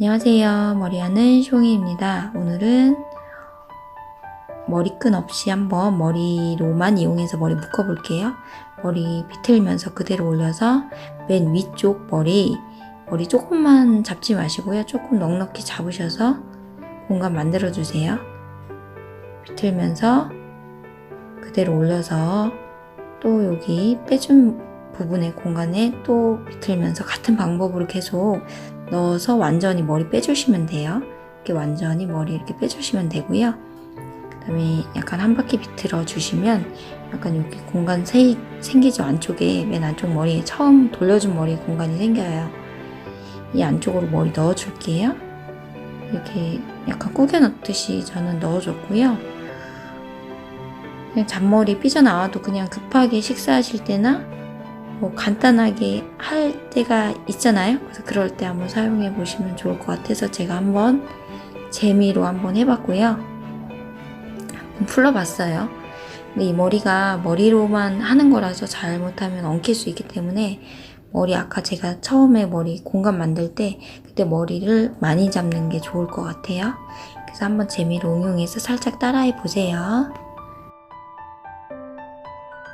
안녕하세요. 머리하는 숑이입니다. 오늘은 머리끈 없이 한번 머리로만 이용해서 머리 묶어볼게요. 머리 비틀면서 그대로 올려서 맨 위쪽 머리, 머리 조금만 잡지 마시고요. 조금 넉넉히 잡으셔서 공간 만들어주세요. 비틀면서 그대로 올려서 또 여기 빼준 부분의 공간에 또 비틀면서 같은 방법으로 계속 넣어서 완전히 머리 빼주시면 돼요. 이렇게 완전히 머리 이렇게 빼주시면 되고요. 그 다음에 약간 한 바퀴 비틀어 주시면 약간 여기 공간 세, 생기죠. 안쪽에 맨 안쪽 머리에 처음 돌려준 머리 공간이 생겨요. 이 안쪽으로 머리 넣어 줄게요. 이렇게 약간 꾸겨 넣듯이 저는 넣어줬고요. 잔머리 삐져나와도 그냥 급하게 식사하실 때나 뭐 간단하게 할 때가 있잖아요. 그래서 그럴 때 한번 사용해 보시면 좋을 것 같아서 제가 한번 재미로 한번 해봤고요. 한번 풀러봤어요. 근데 이 머리가 머리로만 하는 거라서 잘못하면 엉킬 수 있기 때문에 머리 아까 제가 처음에 머리 공간 만들 때 그때 머리를 많이 잡는 게 좋을 것 같아요. 그래서 한번 재미로 응용해서 살짝 따라해 보세요.